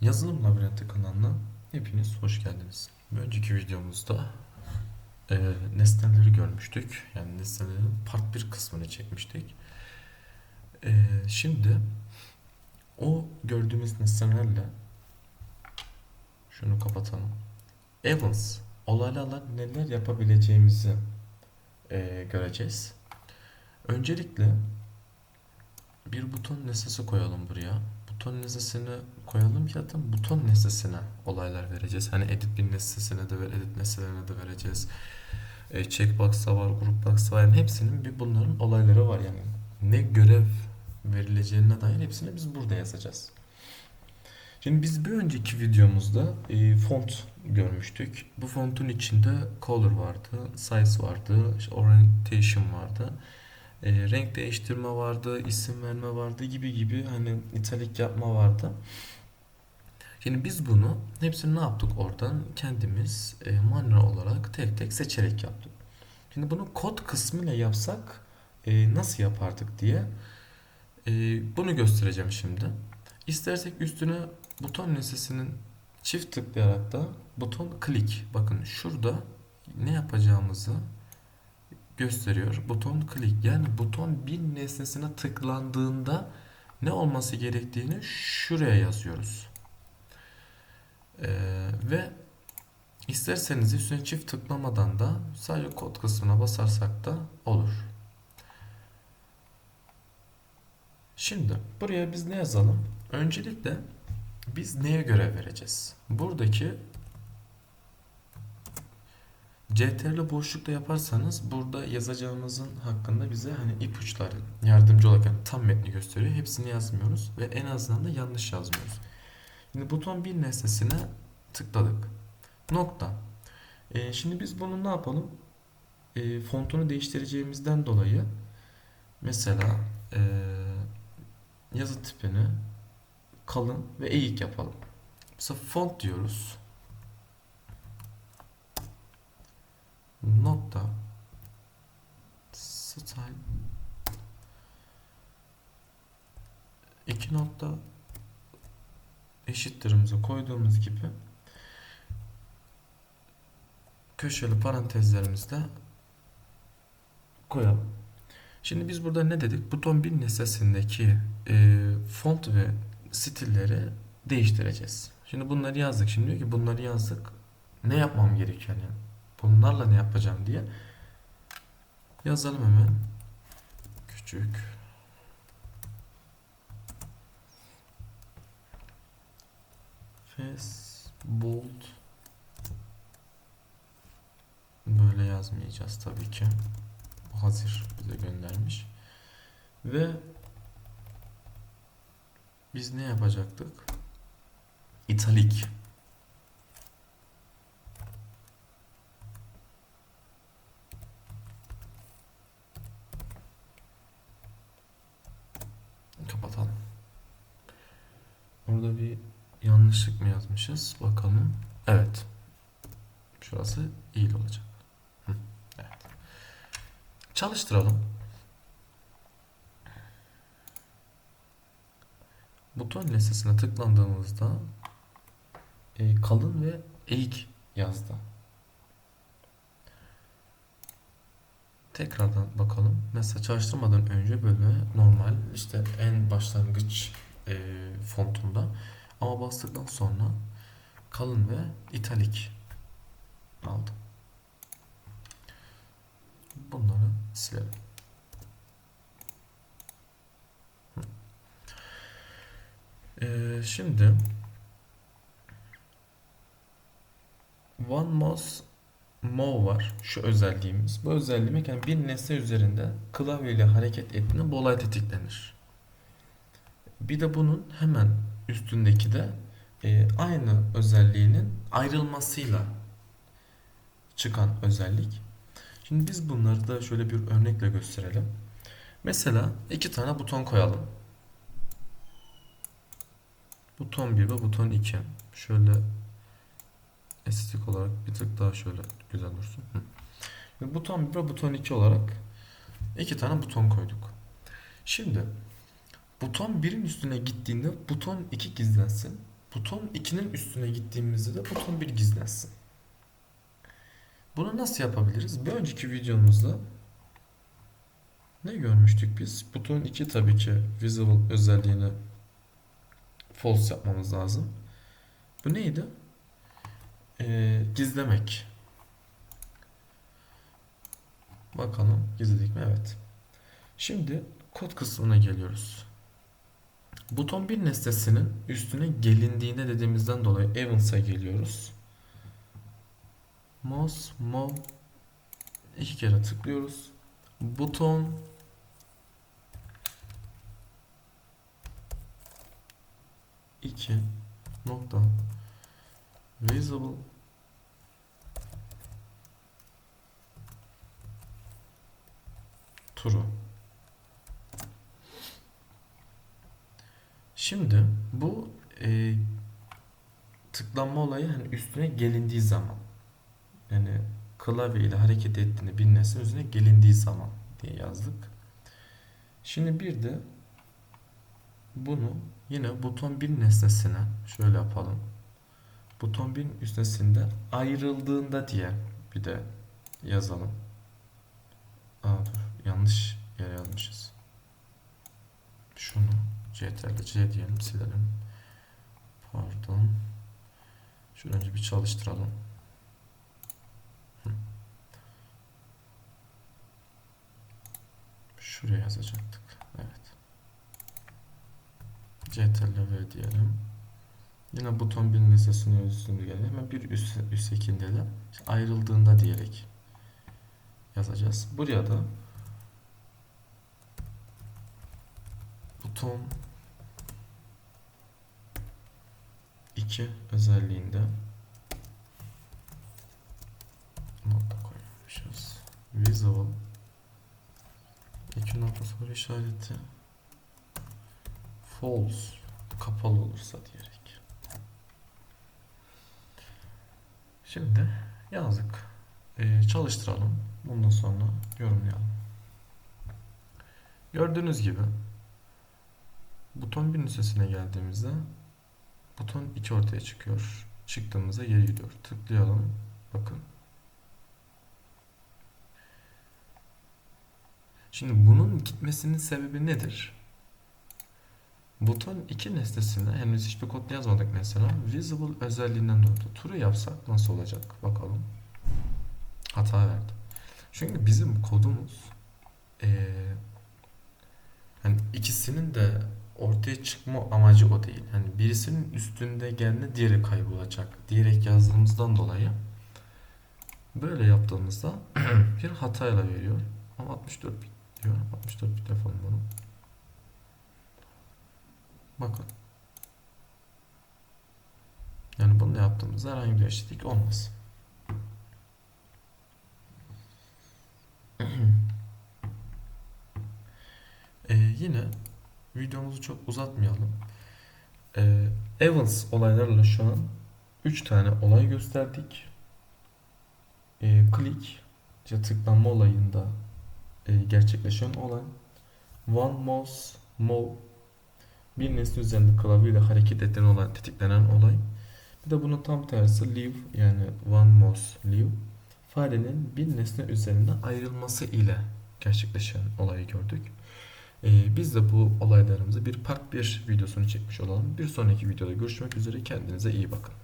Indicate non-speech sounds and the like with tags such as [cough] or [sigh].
Yazılım Labirenti kanalına hepiniz hoş geldiniz. Bir önceki videomuzda e, nesneleri görmüştük. Yani nesnelerin part 1 kısmını çekmiştik. E, şimdi o gördüğümüz nesnelerle şunu kapatalım. Evans olaylarla neler yapabileceğimizi e, göreceğiz. Öncelikle bir buton nesnesi koyalım buraya. Buton nesnesini koyalım ki zaten buton nesnesine olaylar vereceğiz. Hani edit bir nesnesine de ver, edit nesnelerine de vereceğiz. E, checkbox da var, group box da var. Yani hepsinin bir bunların olayları var yani. Ne görev verileceğine dair hepsini biz burada yazacağız. Şimdi biz bir önceki videomuzda e, font görmüştük. Bu fontun içinde color vardı, size vardı, işte orientation vardı. E, renk değiştirme vardı, isim verme vardı gibi gibi hani italik yapma vardı. Şimdi biz bunu hepsini ne yaptık oradan? Kendimiz e, manuel olarak tek tek seçerek yaptık. Şimdi bunu kod kısmıyla yapsak e, nasıl yapardık diye e, bunu göstereceğim şimdi. İstersek üstüne buton nesnesinin çift tıklayarak da buton klik. Bakın şurada ne yapacağımızı gösteriyor. Buton klik. Yani buton bir nesnesine tıklandığında ne olması gerektiğini şuraya yazıyoruz. Ee, ve isterseniz üstüne çift tıklamadan da sadece kod kısmına basarsak da olur. Şimdi buraya biz ne yazalım? Öncelikle biz neye görev vereceğiz? Buradaki CTRL boşlukta yaparsanız burada yazacağımızın hakkında bize hani ipuçları yardımcı olarak tam metni gösteriyor. Hepsini yazmıyoruz ve en azından da yanlış yazmıyoruz. Şimdi buton bir nesnesine tıkladık. Nokta. Ee, şimdi biz bunu ne yapalım? Ee, fontunu değiştireceğimizden dolayı mesela ee, yazı tipini kalın ve eğik yapalım. Mesela font diyoruz. Nokta style iki nokta eşittirimizi koyduğumuz gibi köşeli parantezlerimizde koyalım. Şimdi biz burada ne dedik? Buton bir nesnesindeki e, font ve stilleri değiştireceğiz. Şimdi bunları yazdık. Şimdi diyor ki bunları yazdık. Ne yapmam gerekiyor yani? Bunlarla ne yapacağım diye yazalım hemen. Küçük Fes bold böyle yazmayacağız tabii ki. Bu hazır bize göndermiş. Ve biz ne yapacaktık? İtalik. Kapatalım. Orada bir yanlışlık mı yazmışız? Bakalım. Evet. Şurası iyi olacak. Evet. Çalıştıralım. Buton listesine tıklandığımızda e, kalın ve eğik yazdı. Tekrardan bakalım. Mesela çalıştırmadan önce böyle normal işte en başlangıç e, fontunda ama bastıktan sonra kalın ve italik aldım. Bunları silelim. Ee, şimdi One Mouse Move var. Şu özelliğimiz. Bu özelliğimiz yani bir nesne üzerinde klavyeyle hareket ettiğinde bu olay tetiklenir. Bir de bunun hemen üstündeki de e, aynı özelliğinin ayrılmasıyla çıkan özellik. Şimdi biz bunları da şöyle bir örnekle gösterelim. Mesela iki tane buton koyalım. Buton 1 ve buton 2. Şöyle estetik olarak bir tık daha şöyle güzel dursun. Hı. Buton 1 ve buton 2 olarak iki tane buton koyduk. Şimdi buton 1'in üstüne gittiğinde buton 2 gizlensin. buton 2'nin üstüne gittiğimizde de buton 1 gizlensin. Bunu nasıl yapabiliriz? Bir önceki videomuzda ne görmüştük biz? Buton 2 tabii ki visible özelliğini false yapmamız lazım. Bu neydi? Ee, gizlemek. Bakalım gizledik mi? Evet. Şimdi kod kısmına geliyoruz. Buton bir nesnesinin üstüne gelindiğinde dediğimizden dolayı evidence'a geliyoruz. Mouse, mov iki kere tıklıyoruz. Buton iki nokta visible true. Şimdi bu e, tıklanma olayı hani üstüne gelindiği zaman yani klavye ile hareket ettiğini nesnenin üzerine gelindiği zaman diye yazdık. Şimdi bir de bunu yine buton bir nesnesine şöyle yapalım. Buton bir üstesinde ayrıldığında diye bir de yazalım. Aa dur yanlış yere yazmışız. Şunu CTRL C diyelim silelim. Pardon. Şunu önce bir çalıştıralım. Şuraya yazacaktık. Evet. CTRL V diyelim. Yine buton bir nesnesinin üstünde geldi. Hemen bir üst, üsttekinde de işte ayrıldığında diyerek yazacağız. Buraya da buton 2 özelliğinde nokta koymamışız. Visible iki nokta soru işareti false kapalı olursa diyerek. Şimdi yazdık. Ee, çalıştıralım. Bundan sonra yorumlayalım. Gördüğünüz gibi buton bir listesine geldiğimizde buton 2 ortaya çıkıyor. Çıktığımızda geri gidiyor. Tıklayalım. Bakın. Şimdi bunun gitmesinin sebebi nedir? Buton 2 nesnesine henüz hiçbir kod yazmadık mesela. Visible özelliğinden dolayı. True yapsak nasıl olacak? Bakalım. Hata verdi. Çünkü bizim kodumuz ee, yani ikisinin de ortaya çıkma amacı o değil. Yani birisinin üstünde geldiğinde diğeri kaybolacak diyerek yazdığımızdan dolayı böyle yaptığımızda [clears throat] bir hatayla veriyor. Ama 64 bit diyor. 64 bit yapalım bunu. Bakın. Yani bunu yaptığımızda herhangi bir değişiklik olmaz. Çok uzatmayalım. Ee, Evans olaylarla şu an 3 tane olay gösterdik. Ee, click, işte tıklanma olayında e, gerçekleşen olay. One mouse move bir nesne üzerinde klavyeyle hareket eden olay, tetiklenen olay. Bir de bunun tam tersi leave yani one mouse leave farenin bir nesne üzerinde ayrılması ile gerçekleşen olayı gördük. Ee, biz de bu olaylarımızı bir part 1 videosunu çekmiş olalım. Bir sonraki videoda görüşmek üzere. Kendinize iyi bakın.